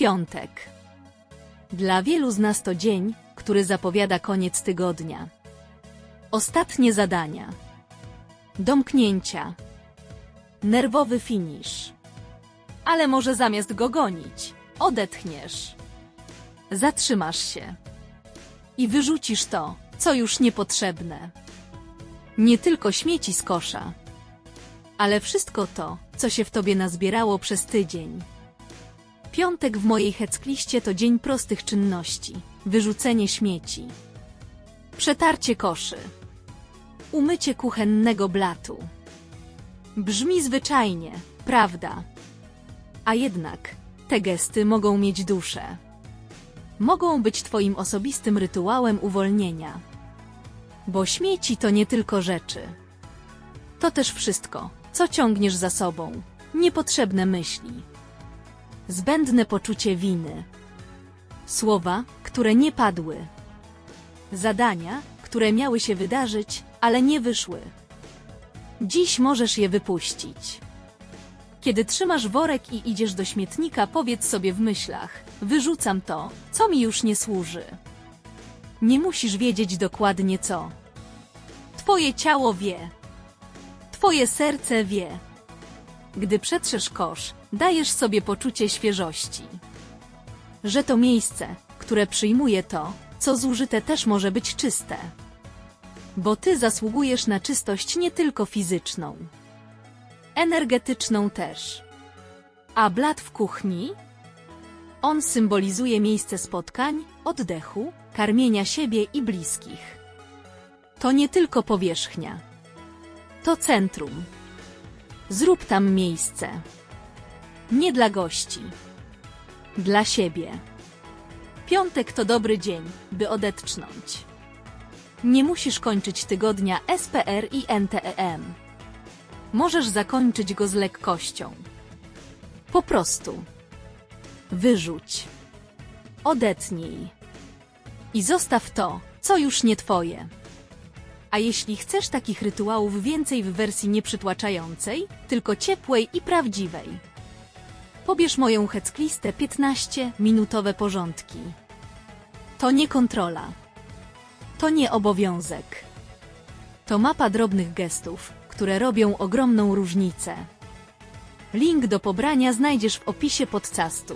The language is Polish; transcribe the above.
Piątek. Dla wielu z nas to dzień, który zapowiada koniec tygodnia. Ostatnie zadania. Domknięcia. Nerwowy finisz. Ale może zamiast go gonić, odetchniesz. Zatrzymasz się. I wyrzucisz to, co już niepotrzebne. Nie tylko śmieci z kosza, ale wszystko to, co się w tobie nazbierało przez tydzień. Piątek w mojej heckliście to dzień prostych czynności. Wyrzucenie śmieci. Przetarcie koszy. Umycie kuchennego blatu. Brzmi zwyczajnie, prawda? A jednak te gesty mogą mieć duszę. Mogą być twoim osobistym rytuałem uwolnienia. Bo śmieci to nie tylko rzeczy. To też wszystko, co ciągniesz za sobą. Niepotrzebne myśli zbędne poczucie winy. Słowa, które nie padły. Zadania, które miały się wydarzyć, ale nie wyszły. Dziś możesz je wypuścić. Kiedy trzymasz worek i idziesz do śmietnika, powiedz sobie w myślach: Wyrzucam to, co mi już nie służy. Nie musisz wiedzieć dokładnie co. Twoje ciało wie. Twoje serce wie. Gdy przetrzesz kosz, dajesz sobie poczucie świeżości. Że to miejsce, które przyjmuje to, co zużyte też może być czyste. Bo ty zasługujesz na czystość nie tylko fizyczną, energetyczną też. A blat w kuchni? On symbolizuje miejsce spotkań, oddechu, karmienia siebie i bliskich. To nie tylko powierzchnia. To centrum. Zrób tam miejsce. Nie dla gości. Dla siebie. Piątek to dobry dzień, by odetchnąć. Nie musisz kończyć tygodnia SPR i NTEM. Możesz zakończyć go z lekkością. Po prostu. Wyrzuć. Odetnij. I zostaw to, co już nie twoje. A jeśli chcesz takich rytuałów więcej w wersji nieprzytłaczającej, tylko ciepłej i prawdziwej, pobierz moją hecklistę 15-minutowe porządki. To nie kontrola. To nie obowiązek. To mapa drobnych gestów, które robią ogromną różnicę. Link do pobrania znajdziesz w opisie podcastu.